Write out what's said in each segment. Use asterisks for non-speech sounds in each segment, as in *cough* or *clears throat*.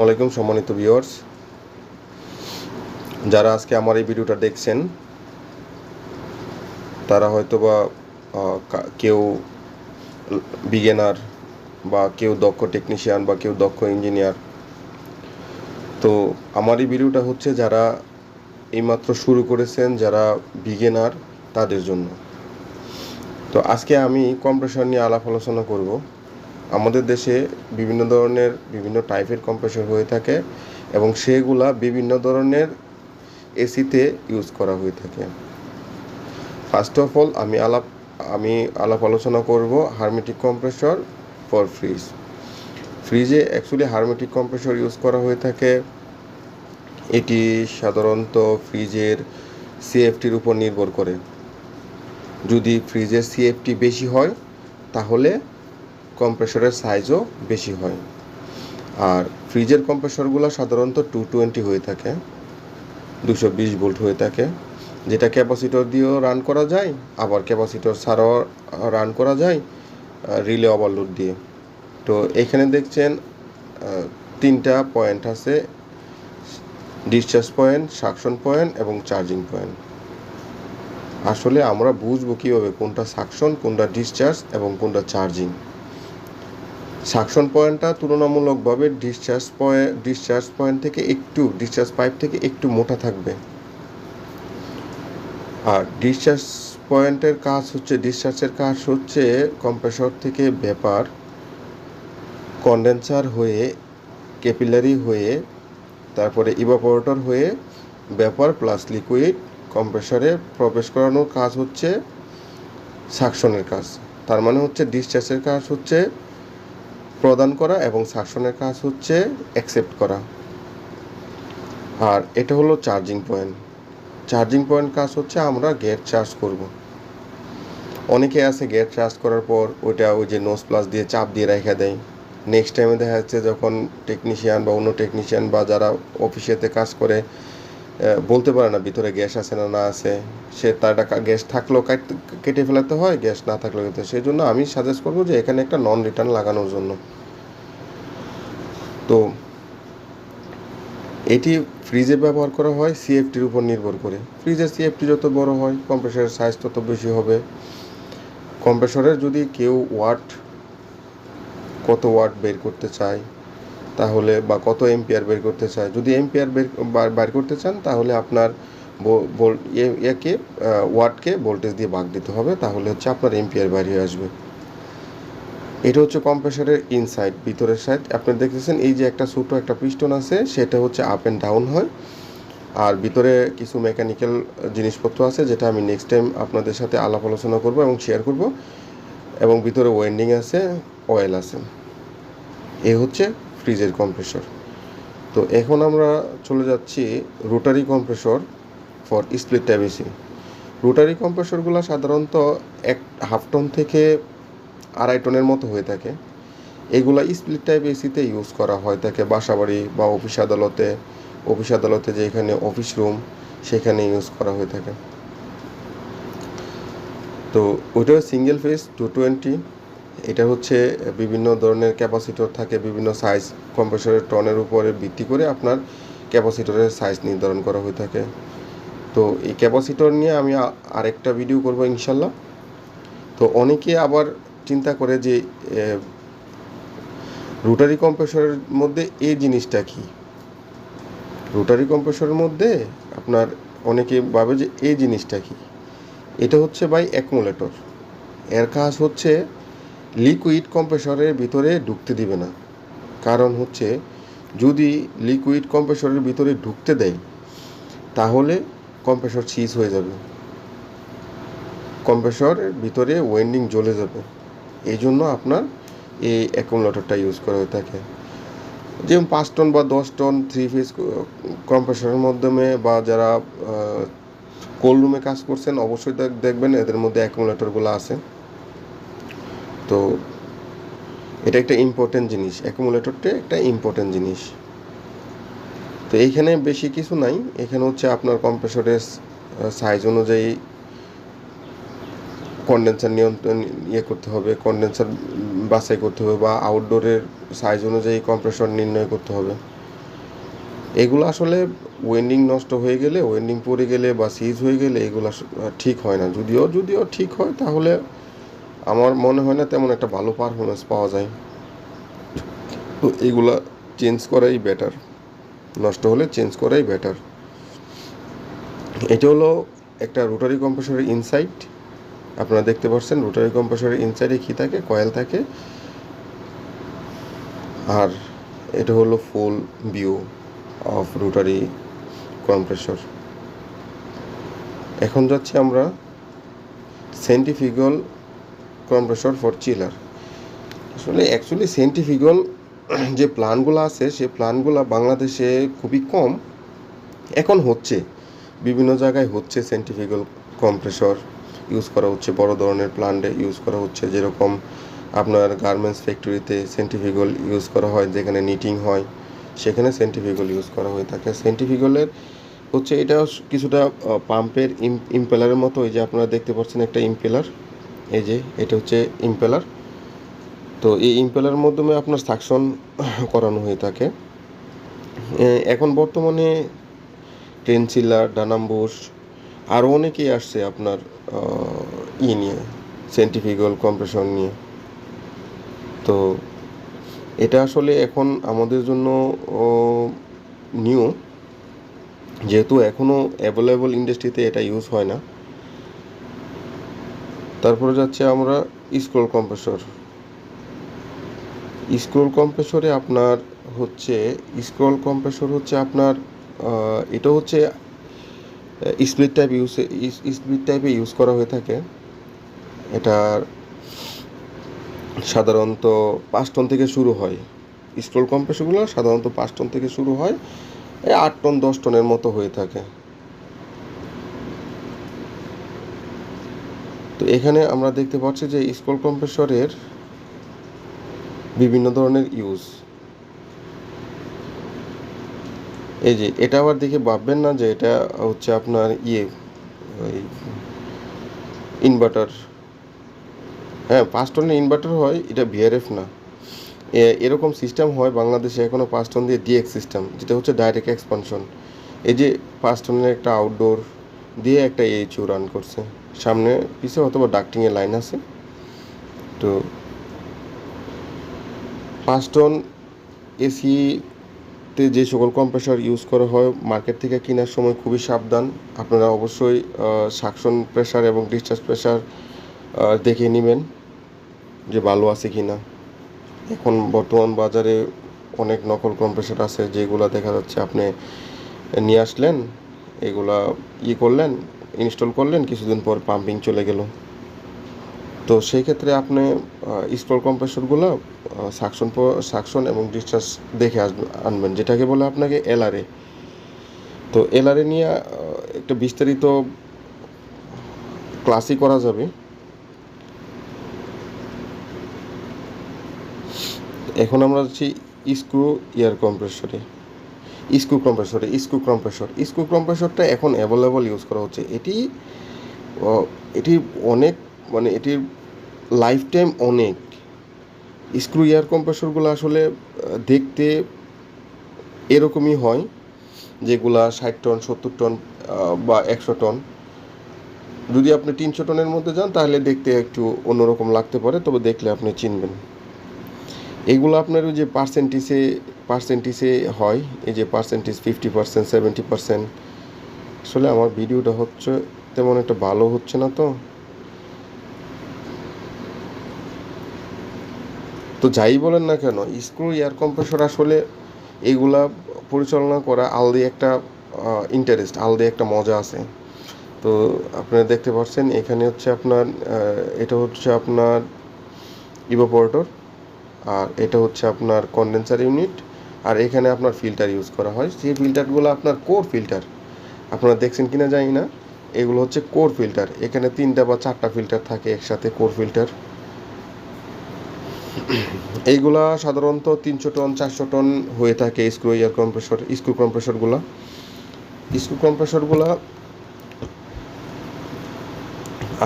ওয়ালাইকুম সম্মানিত ভিউয়ার্স। যারা আজকে আমার এই ভিডিওটা দেখছেন, তারা হয়তো বা কেউ বিগেনার বা কেউ দক্ষ টেকনিশিয়ান বা কেউ দক্ষ ইঞ্জিনিয়ার। তো আমার এই ভিডিওটা হচ্ছে যারা এইমাত্র শুরু করেছেন, যারা বিগেনার, তাদের জন্য। তো আজকে আমি কম্প্রেশন নিয়ে আলাপ আলোচনা করব। আমাদের দেশে বিভিন্ন ধরনের বিভিন্ন টাইপের কম্প্রেসর হয়ে থাকে এবং সেগুলা বিভিন্ন ধরনের এসিতে ইউজ করা হয়ে থাকে। ফার্স্ট অফ অল আমি আলাপ আমি আলাপ আলোচনা করব হারমেটিক কম্প্রেসর ফর ফ্রিজ ফ্রিজে অ্যাকচুয়ালি হারমেটিক কম্প্রেসর ইউজ করা হয়ে থাকে। এটি সাধারণত ফ্রিজের সিএফটির উপর নির্ভর করে। যদি ফ্রিজের সিএফটি বেশি হয়, তাহলে কম্প্রেসরের সাইজও বেশি হয়। আর ফ্রিজের কম্প্রেসরগুলো সাধারণত টু টোয়েন্টি হয়ে থাকে, দুশো বিশ ভোল্ট হয়ে থাকে, যেটা ক্যাপাসিটর দিয়েও রান করা যায়, আবার ক্যাপাসিটর ছাড়াও রান করা যায় রিলে ওভারলোড দিয়ে। তো এখানে দেখছেন তিনটা পয়েন্ট আছে ডিসচার্জ পয়েন্ট সাকশন পয়েন্ট এবং চার্জিং পয়েন্ট আসলে আমরা বুঝব কীভাবে কোনটা সাকশন কোনটা ডিসচার্জ এবং কোনটা চার্জিং সাকশন পয়েন্টটা তুলনামূলকভাবে ডিসচার্জ পয়েন্ট ডিসচার্জ পয়েন্ট থেকে একটু ডিসচার্জ পাইপ থেকে একটু মোটা থাকবে। আর ডিসচার্জ পয়েন্টের কাজ হচ্ছে ডিসচার্জের কাজ হচ্ছে কম্প্রেসর থেকে ব্যাপার কন্ডেন্সার হয়ে ক্যাপিলারি হয়ে, তারপরে ইভাপোরেটর হয়ে ব্যাপার প্লাস লিকুইড কম্প্রেসরে প্রবেশ করানোর কাজ হচ্ছে সাকশনের কাজ। তার মানে হচ্ছে ডিসচার্জের কাজ হচ্ছে প্রদান করা এবং সাকশনের কাজ হচ্ছে অ্যাকসেপ্ট করা। আর এটা হলো চার্জিং পয়েন্ট চার্জিং পয়েন্ট কাজ হচ্ছে আমরা গেট চার্জ করব। অনেকে আছে গেট চার্জ করার পর ওইটা ওই যে নোজ প্লাস দিয়ে চাপ দিয়ে রেখে দেয়। নেক্সট টাইমে দেখা যাচ্ছে যখন টেকনিশিয়ান বা অন্য টেকনিশিয়ান বা যারা অফিসেতে কাজ করে বলতে পারে না ভিতরে গ্যাস আছে না না আছে। সে তার গ্যাস থাকলেও কাট- ফেলাতে হয় গ্যাস না থাকলেও সেই জন্য আমি সাজেস্ট করব যে এখানে একটা নন রিটার্ন লাগানোর জন্য। তো এটি ফ্রিজে ব্যবহার করা হয় সিএফটির উপর নির্ভর করে। ফ্রিজের সিএফটি যত বড় হয় কম্প্রেসরের সাইজ তত বেশি হবে। কম্প্রেসরের যদি কেউ ওয়াট কত ওয়াট বের করতে চায়, তাহলে বা কত এম্পিয়ার বের করতে চায়, যদি এম্পিয়ার বের বের করতে চান, তাহলে আপনার একে ওয়াটকে ভোল্টেজ দিয়ে ভাগ দিতে হবে, তাহলে হচ্ছে আপনার এম্পিয়ার বেরিয়ে আসবে। এটা হচ্ছে কম্প্রেসরের ইনসাইড, ভিতরের সাইড। আপনি দেখতেছেন এই যে একটা ছোটো একটা পিস্টন আছে, সেটা হচ্ছে আপ অ্যান্ড ডাউন হয়। আর ভিতরে কিছু মেকানিক্যাল জিনিসপত্র আছে, যেটা আমি নেক্সট টাইম আপনাদের সাথে আলাপ আলোচনা করব এবং শেয়ার করব। এবং ভিতরে ওয়েন্ডিং আছে অয়েল আছে। এ হচ্ছে ফ্রিজের কম্প্রেসর তো এখন আমরা চলে যাচ্ছি rotary compressor for split type AC rotary কম্প্রেসরগুলো সাধারণত এক হাফ টন থেকে আড়াই টনের মতো হয়ে থাকে। এগুলা স্প্লিট টাইপ এসিতে ইউজ করা হয়। থাকে বাসাবাড়ি বা অফিস আদালতে অফিস আদালতে যে এখানে অফিস রুম সেখানে ইউজ করা হয়ে থাকে। তো ওইটা সিঙ্গেল ফেস টু টোয়েন্টি এটা হচ্ছে বিভিন্ন ধরনের ক্যাপাসিটর থাকে, বিভিন্ন সাইজ কম্প্রেসরের টনের উপরে ভিত্তি করে আপনার ক্যাপাসিটরের সাইজ নির্ধারণ করা হয়ে থাকে। তো এই ক্যাপাসিটর নিয়ে আমি আরেকটা ভিডিও করব ইনশাল্লাহ। তো অনেকে আবার চিন্তা করে যে রোটারি কম্প্রেসরের মধ্যে এই জিনিসটা কি? রোটারি কম্প্রেসরের মধ্যে আপনার অনেকে ভাবে যে এই জিনিসটা কি? এটা হচ্ছে বাই অ্যাকুমুলেটর এর কাজ হচ্ছে লিকুইড কম্প্রেসরের ভিতরে ঢুকতে দিবে না। কারণ হচ্ছে যদি লিকুইড কম্প্রেসরের ভিতরে ঢুকতে দেয়, তাহলে কম্প্রেসর সিজ হয়ে যাবে। কম্প্রেসরের ভিতরে ওয়েন্ডিং জ্বলে যাবে। এই জন্য আপনার এই অ্যাকুমুলেটরটা ইউজ করা হয়ে থাকে। যেমন পাঁচ টন বা দশ টন থ্রি ফেজ কম্প্রেসরের মাধ্যমে বা যারা কোল্ড রুমে কাজ করছেন, অবশ্যই দেখ- দেখবেন এদের মধ্যে অ্যাকুমুলেটরগুলো আছে। তো এটা একটা ইম্পর্টেন্ট জিনিস। অ্যাকুমুলেটরটা একটা ইম্পর্টেন্ট জিনিস। তো এইখানে বেশি কিছু নাই। এখানে হচ্ছে আপনার কম্প্রেসরের সাইজ অনুযায়ী কন্ডেন্সার নিয়ন্ত্রণ ইয়ে করতে হবে কন্ডেন্সার বাছাই করতে হবে বা আউটডোরের সাইজ অনুযায়ী কম্প্রেসর নির্ণয় করতে হবে। এগুলো আসলে ওয়েন্ডিং নষ্ট হয়ে গেলে ওয়েন্ডিং পড়ে গেলে বা সিজ হয়ে গেলে এগুলো ঠিক হয় না। যদিও যদিও ঠিক হয়, তাহলে আমার মনে হয় না তেমন একটা ভালো পারফরমেন্স পাওয়া যায়। তো এগুলা চেঞ্জ করাই বেটার নষ্ট হলে চেঞ্জ করাই বেটার এটা হলো একটা রোটারি কম্প্রেসরের ইনসাইট আপনারা দেখতে পাচ্ছেন, রোটারি কম্প্রেসরের ইনসাইডে কী থাকে? কয়েল থাকে। আর এটা হলো full view of rotary compressor এখন যাচ্ছি আমরা সেন্টিফিগল কম্প্রেসর ফর চিলার আসলে অ্যাকচুয়ালি সেন্টিফিগল *clears throat* যে প্ল্যানগুলো আছে, সে প্ল্যানগুলো বাংলাদেশে খুবই কম। এখন হচ্ছে, বিভিন্ন জায়গায় হচ্ছে সেন্টিফিক্যাল কম্প্রেসর ইউজ করা হচ্ছে, বড় ধরনের প্লান্টে ইউজ করা হচ্ছে, যেরকম আপনার গার্মেন্টস ফ্যাক্টরিতে সেন্টিফিক্যাল ইউজ করা হয়, যেখানে নিটিং হয়, সেখানে সেন্টিফিক্যাল ইউজ করা হয়ে থাকে। সেন্টিফিক্যালের হচ্ছে এটা কিছুটা পাম্পের ইম্পেলারের মতো, এই যে আপনারা দেখতে পাচ্ছেন একটা ইম্পেলার এই যে এটা হচ্ছে ইম্পেলার তো এই ইম্পেলার মাধ্যমে আপনার সাকশন *coughs* করানো হয়ে থাকে। এখন বর্তমানে টেনসিলার ডানাম্বুস আরও অনেকেই আসছে আপনার ই নিয়ে সেন্টিফিক্যাল কম্প্রেশন নিয়ে। তো এটা আসলে এখন আমাদের জন্য নিউ যেহেতু এখনও অ্যাভেলেবল ইন্ডাস্ট্রিতে এটা ইউজ হয় না। তারপরে যাচ্ছে আমরা স্ক্রোল কম্প্রেসর স্ক্রোল কম্প্রেসরে আপনার হচ্ছে স্ক্রোল কম্প্রেসর হচ্ছে আপনার এটা হচ্ছে স্প্লিট টাইপ ইউজ স্প্লিট টাইপে ইউজ করা হয়ে থাকে। এটার সাধারণত পাঁচ টন থেকে শুরু হয়। স্ক্রোল কম্প্রেসরগুলো সাধারণত পাঁচ টন থেকে শুরু হয়, এই আট টন দশ টনের মতো হয়ে থাকে। তো এখানে আমরা দেখতে পাচ্ছি যে স্ক্রোল কম্প্রেসরের বিভিন্ন ধরনের ইউজ এই যে, এটা আবার দেখে ভাববেন না যে এটা হচ্ছে আপনার ইয়ে ওই ইনভার্টার হ্যাঁ পাঁচ টনের ইনভার্টার হয়, এটা ভিআরএফ না। এরকম সিস্টেম হয় বাংলাদেশে এখনও পাঁচ টন দিয়ে ডিএক্স সিস্টেম যেটা হচ্ছে ডাইরেক্ট এক্সপানশন এই যে পাঁচ টনের একটা আউটডোর দিয়ে একটা এইচইউ রান করছে। সামনে, পিছে অথবা ডাক্টিংয়ের লাইন আছে। তো পাঁচ টন এসিতে যে সকল কম্প্রেসর ইউজ করা হয় মার্কেট থেকে কেনার সময় খুবই সাবধান। আপনারা অবশ্যই সাকশন প্রেশার এবং ডিসচার্জ প্রেশার দেখে নেবেন যে ভালো আছে কি না এখন বর্তমান বাজারে অনেক নকল কম্প্রেসর আছে যেগুলো দেখা যাচ্ছে আপনি নিয়ে আসলেন, এগুলা ই করলেন ইনস্টল করলেন, কিছুদিন পর পাম্পিং চলে গেল। তো সেই ক্ষেত্রে আপনি স্টল কম্প্রেসরগুলো সাকশন সাকশন এবং ডিসচার্জ দেখে আনবেন, যেটাকে বলে আপনাকে এলআরএ তো এলআরএ নিয়ে একটা বিস্তারিত ক্লাসই করা যাবে। এখন আমরা যাচ্ছি স্ক্রু ইয়ার কম্প্রেসরে স্ক্রু কম্প্রেসরে স্ক্রু কম্প্রেসর স্ক্রু কম্প্রেসরটা এখন অ্যাভেলেবল ইউজ করা হচ্ছে। এটি এটি অনেক মানে এটির লাইফ টাইম অনেক স্ক্রু এয়ার কম্প্রেসরগুলো আসলে দেখতে এরকমই হয়, যেগুলা ষাট টন, সত্তর টন বা একশো টন। যদি আপনি তিনশো টনের মধ্যে যান, তাহলে দেখতে একটু অন্যরকম লাগতে পারে, তবে দেখলে আপনি চিনবেন। এগুলো আপনার ওই যে পার্সেন্টেজে পার্সেন্টেজে হয়, এই যে percentage fifty percent seventy percent আসলে আমার ভিডিওটা হচ্ছে তেমন একটা ভালো হচ্ছে না তো। তো যাই বলেন না কেন স্ক্রু এয়ার কম্প্রেসর আসলে এগুলা পরিচালনা করা আলাদা একটা ইন্টারেস্ট আলাদা একটা মজা আছে। তো আপনারা দেখতে পাচ্ছেন এখানে হচ্ছে আপনার এটা হচ্ছে আপনার ইভোপোরেটর আর এটা হচ্ছে আপনার কন্ডেন্সার ইউনিট আর এখানে আপনার ফিল্টার ইউজ করা হয়। সেই ফিল্টারগুলো আপনার কোর ফিল্টার আপনারা দেখছেন কিনা জানি না। এগুলো হচ্ছে কোর ফিল্টার এখানে তিনটা বা চারটা ফিল্টার থাকে একসাথে কোর ফিল্টার এইগুলা সাধারণত তিনশো টন, চারশো টন হয়ে থাকে স্ক্রু এয়ার কম্প্রেসর, স্ক্রু কম্প্রেসরগুলা। স্ক্রু কম্প্রেসরগুলা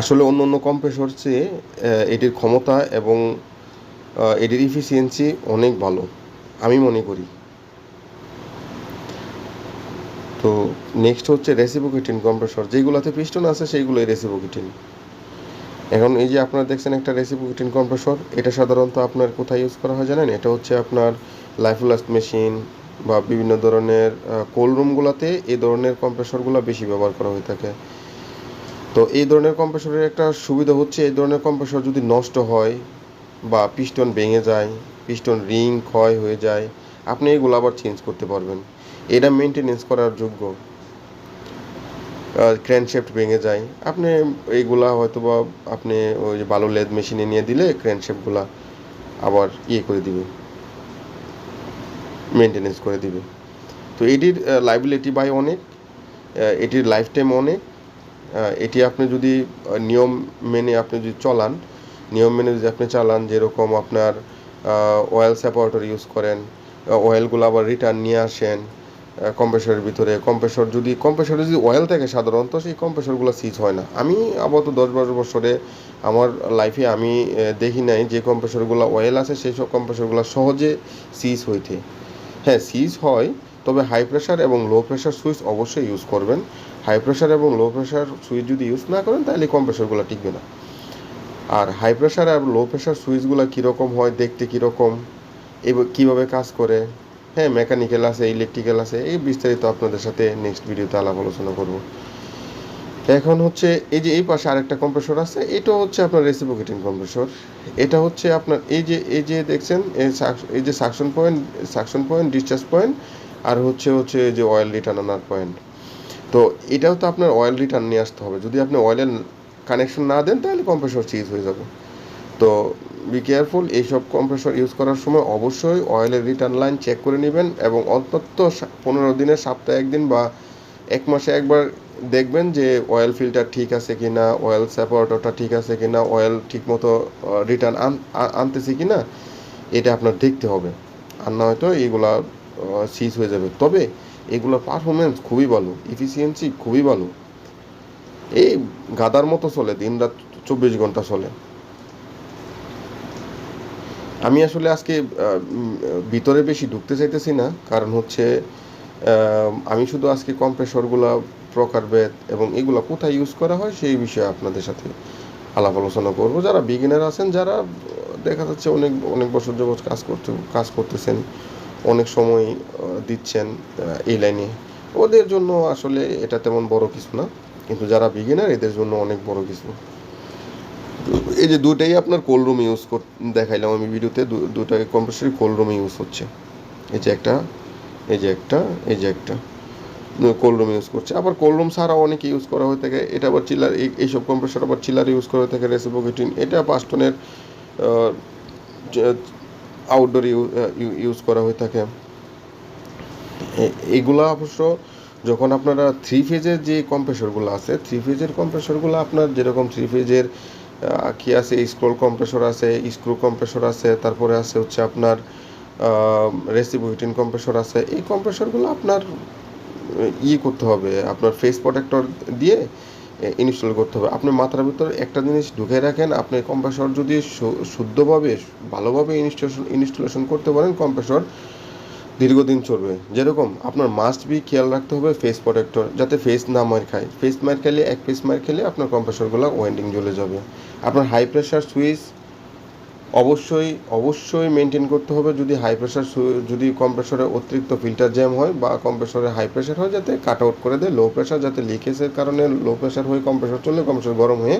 আসলে অন্য অন্য কম্প্রেসর চেয়ে এটির ক্ষমতা এবং এটির ইফিসিয়েন্সি অনেক ভালো, আমি মনে করি। তো নেক্সট হচ্ছে রেসিপোকেটিন কম্প্রেসর যেগুলোতে পিস্টন আছে সেইগুলোই রেসিপোকেটিন এখন এই যে আপনারা দেখছেন একটা রেসিপোকেটিন কম্প্রেসর এটা সাধারণত আপনার কোথায় ইউজ করা হয় জানেন? এটা হচ্ছে আপনার লাইফলাস্ট মেশিন বা বিভিন্ন ধরনের কোল্ড রুমগুলোতে এই ধরনের কম্প্রেসরগুলো বেশি ব্যবহার করা হয়ে থাকে। তো এই ধরনের কম্প্রেসরের একটা সুবিধা হচ্ছে, এই ধরনের কম্প্রেসর যদি নষ্ট হয় বা পিস্টন ভেঙে যায় পিস্টন রিং ক্ষয় হয়ে যায়, আপনি এগুলো আবার চেঞ্জ করতে পারবেন। এটা মেনটেনেন্স করার যোগ্য। ক্র্যানশেফট ভেঙে যায়। আপনি এইগুলা হয়তো বা আপনি ওই যে বালু লেদ মেশিনে নিয়ে দিলে ক্র্যানশেফটগুলা আবার ইয়ে করে দিবে। মেনটেনেন্স করে দিবে। তো এটির লাইবিলিটি বাই অনেক এটির লাইফ টাইম অনেক এটি আপনি যদি নিয়ম মেনে আপনি যদি চলান, নিয়ম মেনে যদি আপনি চালান, যেরকম আপনার অয়েল সেপারেটর ইউজ করেন অয়েলগুলো আবার রিটার্ন নিয়ে আসেন কম্প্রেসরের ভিতরে। কম্প্রেসর যদি কম্প্রেসরে যদি অয়েল থাকে সাধারণত, সেই কম্প্রেসরগুলো সিজ হয় না। আমি আপাতত দশ বারো বছরে আমার লাইফে আমি দেখি নাই যে কম্প্রেসরগুলো অয়েল আছে, সেই সব কম্প্রেসরগুলো সহজে সিজ হইতে। হ্যাঁ সিজ হয়, তবে হাই প্রেশার এবং লো প্রেশার সুইচ অবশ্যই ইউজ করবেন। হাই প্রেশার এবং লো প্রেশার সুইচ যদি ইউজ না করেন, তাহলে কম্প্রেসরগুলো টিকবে না। আর হাই প্রেশার আর লো প্রেশার সুইচগুলো কীরকম হয়, দেখতে কীরকম, এব- কীভাবে কাজ করে? হ্যাঁ মেকানিক্যাল আছে ইলেকট্রিক্যাল আছে, এই বিস্তারিত আপনাদের সাথে নেক্সট ভিডিওতে আলাপ আলোচনা করব। এখন হচ্ছে এই যে এই পাশে আরেকটা কম্প্রেসর আছে, এটা হচ্ছে আপনার রেসিপোকেটিং কম্প্রেসর এটা হচ্ছে আপনার এই যে এই যে দেখছেন, এই যে suction point suction point discharge point আর হচ্ছে হচ্ছে যে অয়েল রিটার্ন আনার পয়েন্ট তো এটাও তো আপনার অয়েল রিটার্ন নিয়ে আসতে হবে। যদি আপনি অয়েলের কানেকশন না দেন, তাহলে কম্প্রেসর চিজ হয়ে যাবে। তো বি কেয়ারফুল এইসব কম্প্রেসর ইউজ করার সময় অবশ্যই অয়েলের রিটার্ন লাইন চেক করে নেবেন এবং অন্তত পনেরো দিনের, সপ্তাহে একদিন বা এক মাসে একবার দেখবেন যে অয়েল ফিল্টার ঠিক আছে কি না অয়েল সেপারেটরটা ঠিক আছে কি না অয়েল ঠিকমতো রিটার্ন আনতেছে কি না এটা আপনার দেখতে হবে। আর না হয়তো এইগুলা সিজ হয়ে যাবে। তবে এগুলোর পারফরমেন্স খুবই ভালো ইফিসিয়েন্সি খুবই ভালো। এই গাদার মতো চলে দিন রাত চব্বিশ ঘণ্টা চলে। আমি আসলে আজকে ভিতরে বেশি ঢুকতে চাইতেছি না, কারণ হচ্ছে আমি শুধু আজকে কম্প্রেসরগুলো প্রকারভেদ এবং এগুলো কোথায় ইউজ করা হয় সেই বিষয়ে আপনাদের সাথে আলাপ আলোচনা করব। যারা বিগিনার আছেন, যারা দেখা যাচ্ছে অনেক অনেক বছর যাবৎ কাজ করতে, কাজ করতেছেন, অনেক সময় দিচ্ছেন এই লাইনে, ওদের জন্য আসলে এটা তেমন বড় কিছু না। কিন্তু যারা বিগিনার এদের জন্য অনেক বড় কিছু। এই যে দুটাই আপনার কোল্ড রুম ইউজ কর, দেখাইলাম আমি ভিডিওতে, দু- দুটাই কম্প্রেসরই কোল্ড রুম ইউজ হচ্ছে। এই যে একটা, এই যে একটা, এই যে একটা কোল্ড রুম ইউজ করছে। আবার কোল্ড রুম ছাড়াও অনেকে ইউজ করা হয়ে থাকে। এটা আবার চিলার এই- এইসব কম্প্রেসর আবার চিলার ইউজ করা হয়ে থাকে রেসিপোকেটিন এটা পাঁচটনের আউটডোর ইউজ করা হয়ে থাকে। এ- এইগুলা অবশ্য যখন আপনারা থ্রি ফেজের যে কম্প্রেসরগুলো আছে থ্রি ফেজের কম্প্রেসরগুলো আপনার যেরকম থ্রি ফেজের কি আছে? স্ক্রোল কম্প্রেসর আছে স্ক্রু কম্প্রেসর আছে, তারপরে আছে হচ্ছে আপনার রেসিপোহিটিন কম্প্রেসর আছে। এই কম্প্রেসরগুলো আপনার ইয়ে করতে হবে, আপনার ফেস প্রোটেক্টর দিয়ে ইনস্টল করতে হবে। আপনি মাথার ভিতর একটা জিনিস ঢুকে রাখেন, আপনি কম্প্রেসর যদি শুদ্ধভাবে, ভালোভাবে ইনস্টলেশন ইনস্টলেশন করতে পারেন কম্প্রেসর দীর্ঘদিন চলবে। যেরকম আপনার মাস্ট বি খেয়াল রাখতে হবে ফেস প্রোটেক্টর যাতে ফেস না মার খায়। ফেস মার খেলে, এক ফেস মার খেলে আপনার কম্প্রেসরগুলো ওয়েন্ডিং জ্বলে যাবে। আপনার হাই প্রেশার সুইচ অবশ্যই অবশ্যই মেনটেন করতে হবে যদি হাই প্রেশার যদি কম্প্রেসরে অতিরিক্ত ফিল্টার জ্যাম হয় বা কম্প্রেসরে হাই প্রেশার হয় যাতে কাট আউট করে দেয় লো প্রেশার যাতে লিকেজের কারণে লো প্রেশার হয়ে কম্প্রেসর চললে কম্প্রেসর গরম হয়ে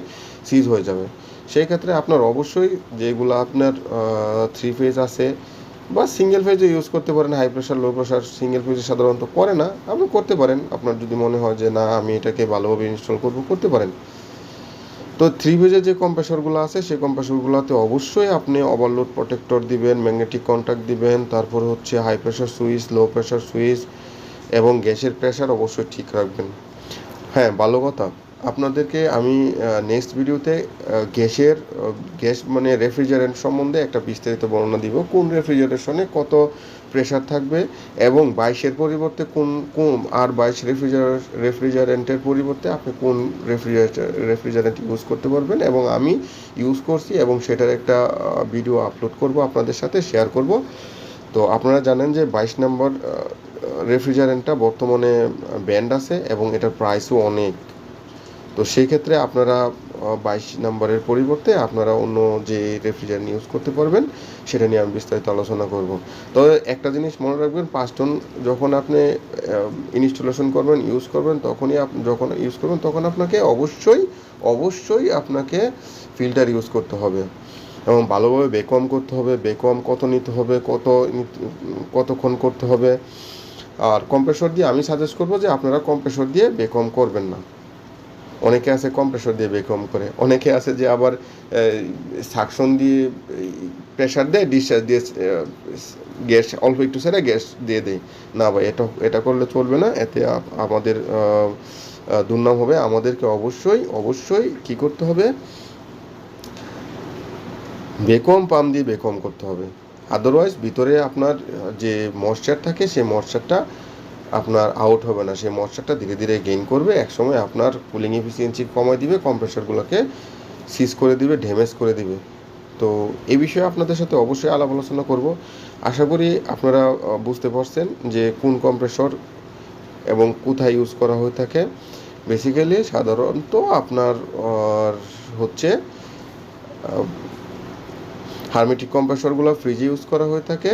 সিজ হয়ে যাবে। সেই ক্ষেত্রে আপনার অবশ্যই যেগুলো আপনার থ্রি ফেজ আছে বা সিঙ্গেল ফেজে ইউজ করতে পারেন high pressure low pressure single ফেজে সাধারণত করে না, আপনি করতে পারেন। আপনার যদি মনে হয় যে না, আমি এটাকে ভালোভাবে ইনস্টল করব, করতে পারেন। তো থ্রি ফেজের যে কম্প্রেসরগুলো আছে, সেই কম্প্রেসরগুলোতে অবশ্যই আপনি ওভারলোড প্রোটেক্টর দিবেন ম্যাগনেটিক কন্ট্যাক্ট দিবেন, তারপর হচ্ছে high pressure switch low pressure switch এবং গ্যাসের প্রেশার অবশ্যই ঠিক রাখবেন। হ্যাঁ ভালো কথা। আপনাদেরকে আমি নেক্সট ভিডিওতে গ্যাসের গ্যাস মানে রেফ্রিজারেন্ট সম্বন্ধে একটা বিস্তারিত বর্ণনা দিব। কোন রেফ্রিজারেশনে কত প্রেশার থাকবে এবং বাইশের পরিবর্তে কোন কোন, আর বাইশ রেফ্রিজার রেফ্রিজারেন্টের পরিবর্তে আপনি কোন রেফ্রিজারেটর রেফ্রিজারেন্ট ইউজ করতে পারবেন এবং আমি ইউজ করছি এবং সেটার একটা ভিডিও আপলোড করব আপনাদের সাথে শেয়ার করব। তো আপনারা জানেন যে বাইশ নম্বর রেফ্রিজারেন্টটা বর্তমানে ব্যান্ড আছে এবং এটার প্রাইসও অনেক। তো সেই ক্ষেত্রে আপনারা বাইশ নম্বরের পরিবর্তে আপনারা অন্য যে রেফ্রিজারেন্ট ইউজ করতে পারবেন, সেটা নিয়ে আমি বিস্তারিত আলোচনা করব। তো একটা জিনিস মনে রাখবেন পাঁচ টন যখন আপনি ইনস্টলেশন করবেন ইউজ করবেন, তখনই আপ, যখন ইউজ করবেন, তখন আপনাকে অবশ্যই অবশ্যই আপনাকে ফিল্টার ইউজ করতে হবে। এবং ভালোভাবে বেকম করতে হবে বেকম কত নিতে হবে, কত কতক্ষণ করতে হবে। আর কম্প্রেসর দিয়ে আমি সাজেস্ট করব যে আপনারা কম্প্রেসর দিয়ে বেকম করবেন না। অনেকে আছে কম্প্রেসর দিয়ে বেকম করে, অনেকে আছে যে আবার সাকশন দিয়ে প্রেশার দেয় ডিসচার্জ দিয়ে গ্যাস অল্প একটু সেরে গ্যাস দিয়ে দেয়। না ভাই, এটা এটা করলে চলবে না, এতে আমাদের দুর্নাম হবে। আমাদেরকে অবশ্যই অবশ্যই কি করতে হবে? বেকম পাম দিয়ে বেকম করতে হবে। আদারওয়াইজ ভিতরে আপনার যে ময়শ্চার থাকে, সেই ময়শ্চারটা আপনার আউট হবে না। সেই ময়শ্চারটা ধীরে ধীরে গেইন করবে, একসময় আপনার কুলিং এফিসিয়েন্সি কমায় দিবে কম্প্রেসারগুলোকে সিজ করে দিবে ড্যামেজ করে দিবে। তো এই বিষয়ে আপনাদের সাথে অবশ্যই আলাপ আলোচনা করব। আশা করি আপনারা বুঝতে পারছেন যে কোন কম্প্রেসর এবং কোথায় ইউজ করা হয়ে থাকে। বেসিক্যালি সাধারণত আপনার হচ্ছে হার্মেটিক কম্প্রেসরগুলো ফ্রিজে ইউজ করা হয়ে থাকে।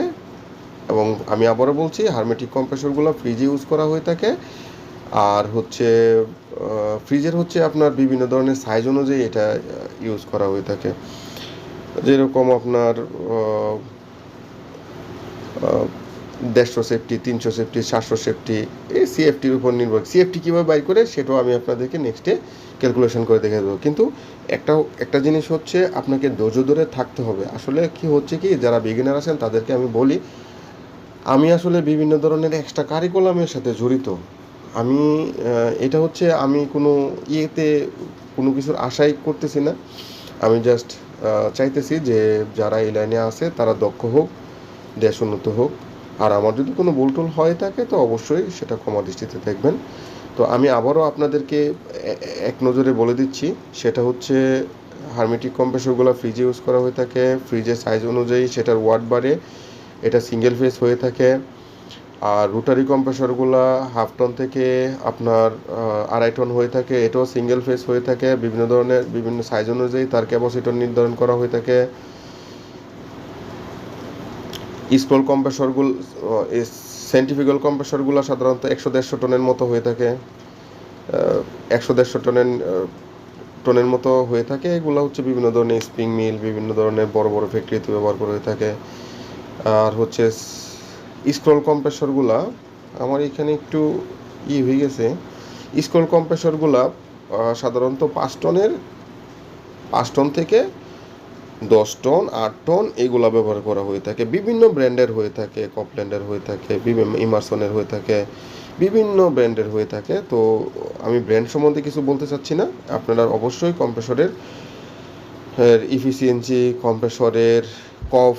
এবং আমি আবারও বলছি হারমেটিক কম্প্রেসরগুলো ফ্রিজে ইউজ করা হয়ে থাকে। আর হচ্ছে ফ্রিজের হচ্ছে আপনার বিভিন্ন ধরনের সাইজ অনুযায়ী এটা ইউজ করা হয়ে থাকে। যেরকম আপনার দেড়শো সেফটি তিনশো সেফটি সাতশো সেফটি এই সিএফটির উপর নির্ভর। সিএফটি কীভাবে বাই করে সেটাও আমি আপনাদেরকে নেক্সটে ক্যালকুলেশন করে দেখে দেবো। কিন্তু একটা একটা জিনিস হচ্ছে আপনাকে ধৈর্য ধরে থাকতে হবে। আসলে কি হচ্ছে কি, যারা বিগিনার আছেন তাদেরকে আমি বলি আমি আসলে বিভিন্ন ধরনের এক্সট্রা কারিকুলামের সাথে জড়িত। আমি এটা হচ্ছে আমি কোনো ইয়েতে কোনো কিছুর আশাই করতেছি না। আমি জাস্ট চাইতেছি যে যারা এই লাইনে আছে তারা দক্ষ হোক, দেশ উন্নত হোক। আর আমার যদি কোনো ভুলটুল হয়ে থাকে তো অবশ্যই সেটা ক্ষমা দৃষ্টিতে দেখবেন। তো আমি আবারও আপনাদেরকে এক নজরে বলে দিচ্ছি, সেটা হচ্ছে হারমেটিক কম্প্রেসরগুলো ফ্রিজে ইউজ করা হয়ে থাকে। ফ্রিজের সাইজ অনুযায়ী সেটার ওয়াট বাড়ে। এটা সিঙ্গেল ফেস হয়ে থাকে। আর রোটারি কম্প্রেসরগুলো হাফ টন থেকে আপনার আড়াই টন হয়ে থাকে। এটাও সিঙ্গেল ফেস হয়ে থাকে। বিভিন্ন ধরনের, বিভিন্ন সাইজ অনুযায়ী তার ক্যাপাসিটর নির্ধারণ করা হয়ে থাকে। স্ক্রল কম্প্রেসরগুলো সেন্টিফিক্যাল কম্প্রেসরগুলো সাধারণত একশো দেড়শো টনের মতো হয়ে থাকে। একশো দেড়শো টনের টনের মতো হয়ে থাকে। এগুলো হচ্ছে বিভিন্ন ধরনের স্প্রিং মিল বিভিন্ন ধরনের বড় বড় ফ্যাক্টরিতে ব্যবহার করে থাকে। আর হচ্ছে স্ক্রল কম্প্রেসরগুলা আমার এখানে একটু ই হয়ে গেছে। স্ক্রল কম্প্রেসরগুলা সাধারণত পাঁচ টনের, পাঁচ টন থেকে দশ টন, আট টন এগুলা ব্যবহার করা হয়ে থাকে। বিভিন্ন ব্র্যান্ডের হয়ে থাকে কপল্যান্ডের হয়ে থাকে ইমার্সনের হয়ে থাকে, বিভিন্ন ব্র্যান্ডের হয়ে থাকে। তো আমি ব্র্যান্ড সম্বন্ধে কিছু বলতে চাচ্ছি না। আপনারা অবশ্যই কম্প্রেসরের ইফিসিয়েন্সি কম্প্রেসরের কফ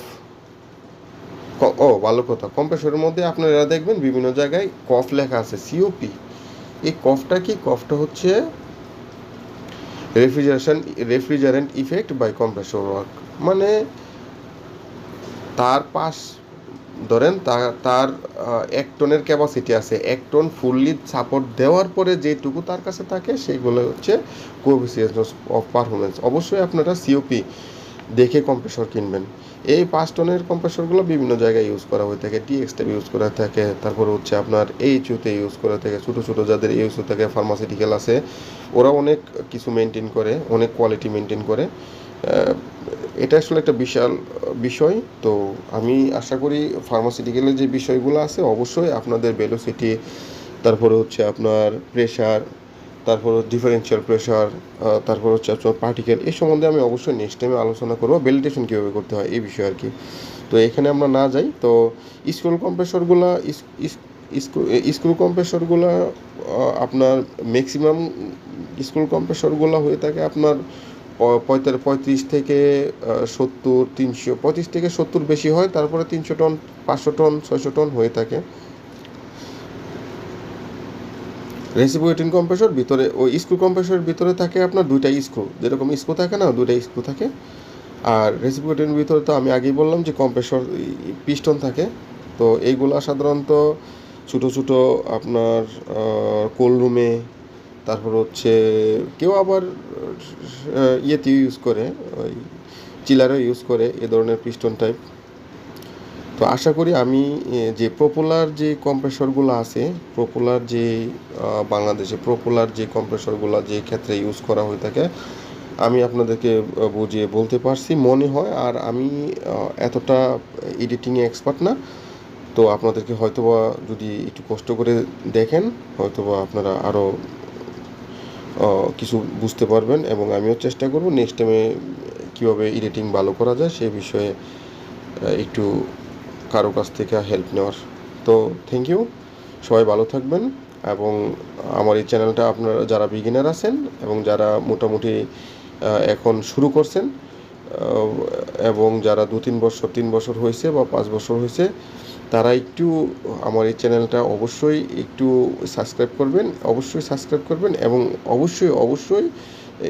ও, ভালো কথা। কম্প্রেসরের মধ্যে আপনারা দেখবেন বিভিন্ন জায়গায় কফ লেখা আছে সিওপি এই কফটা কি? কফটা হচ্ছে refrigeration, refrigerant effect by compressor work. মানে তার পাশ, ধরেন তার এক টনের ক্যাপাসিটি আছে, এক টন ফুললি সাপোর্ট দেওয়ার পরে যেটুকু তার কাছে থাকে, সেগুলো হচ্ছে কোভিসিয়েন্স অফ পারফরমেন্স অবশ্যই আপনারা সিওপি দেখে কম্প্রেসর কিনবেন। এই পাঁচ টনের কম্প্রেসরগুলো বিভিন্ন জায়গায় ইউজ করা হয়ে থাকে টিএক্সটে ইউজ করা থাকে, তারপর হচ্ছে আপনার এইচইউতে ইউজ করা থাকে, ছোটো ছোটো যাদের ইউজ হয়ে থাকে ফার্মাসিউটিক্যাল আছে, ওরা অনেক কিছু মেনটেন করে, অনেক কোয়ালিটি মেনটেন করে। এটা আসলে একটা বিশাল বিষয়, তো আমি আশা করি ফার্মাসিউটিক্যালের যে বিষয়গুলো আছে, অবশ্যই আপনাদের ভেলোসিটি তারপরে হচ্ছে আপনার প্রেশার তারপর ডিফারেন্সিয়াল প্রেশার তারপর হচ্ছে আপনার পার্টিকেল এই সম্বন্ধে আমি অবশ্যই নেক্সট টাইমে আলোচনা করব ভ্যালিডেশন কীভাবে করতে হয়, এই বিষয়ে আর কি। তো এখানে আমরা না যাই, তো স্কুল কম্প্রেসরগুলো স্ক্রু কম্প্রেসরগুলো আপনার ম্যাক্সিমাম স্কুল কম্প্রেসরগুলো হয়ে থাকে আপনার পঁয়তাল্লিশ, পঁয়ত্রিশ থেকে সত্তর, তিনশো, পঁয়ত্রিশ থেকে সত্তর বেশি হয়, তারপরে তিনশো টন, পাঁচশো টন, ছয়শো টন হয়ে থাকে। রেসিপিউটিন কম্প্রেসর ভিতরে ওই স্ক্রু কম্প্রেসরের ভিতরে থাকে আপনার দুইটা স্ক্রু যেরকম স্ক্রু থাকে না, দুইটা স্ক্রু থাকে। আর রেসিপিউটিনের ভিতরে তো আমি আগেই বললাম যে কম্প্রেসর পিস্টন থাকে। তো এইগুলা সাধারণত ছোটো ছোটো আপনার কোল্ড রুমে তারপর হচ্ছে কেউ আবার ইয়েতে ইউজ করে, ওই চিলারও ইউজ করে, এ ধরনের পিস্টন টাইপ তো আশা করি আমি যে প্রপোলার যে কম্প্রেসরগুলো আছে প্রপোলার যে বাংলাদেশে প্রপোলার যে কম্প্রেসরগুলো যে ক্ষেত্রে ইউজ করা হয়ে থাকে, আমি আপনাদেরকে বুঝিয়ে বলতে পারছি, মনে হয়, আর আমি এতটা এডিটিংয়ে এক্সপার্ট না। তো আপনাদেরকে হয়তোবা যদি একটু কষ্ট করে দেখেন, হয়তোবা আপনারা আরও কিছু বুঝতে পারবেন এবং আমিও চেষ্টা করব নেক্সট টাইমে কীভাবে এডিটিং ভালো করা যায়, সে বিষয়ে একটু কারও কাছ থেকে হেল্প নেওয়ার। তো থ্যাংক ইউ সবাই ভালো থাকবেন এবং আমার এই চ্যানেলটা আপনারা যারা বিগিনার আছেন এবং যারা মোটামুটি এখন শুরু করছেন এবং যারা দু তিন বছর তিন বছর হয়েছে বা পাঁচ বছর হয়েছে, তারা একটু আমার এই চ্যানেলটা অবশ্যই একটু সাবস্ক্রাইব করবেন, অবশ্যই সাবস্ক্রাইব করবেন এবং অবশ্যই অবশ্যই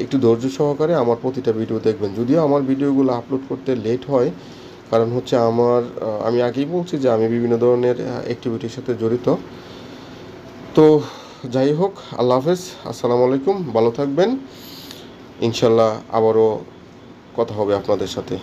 একটু ধৈর্য সহকারে আমার প্রতিটা ভিডিও দেখবেন। যদিও আমার ভিডিওগুলো আপলোড করতে লেট হয় কারণ হচ্ছে আমার আমি আগেই বলছি যে আমি বিভিন্ন ধরনের অ্যাক্টিভিটির সাথে জড়িত। তো যাই হোক, আল্লাহ হাফেজ, আসসালামু আলাইকুম, ভালো থাকবেন। ইনশাল্লাহ আবারও কথা হবে আপনাদের সাথে।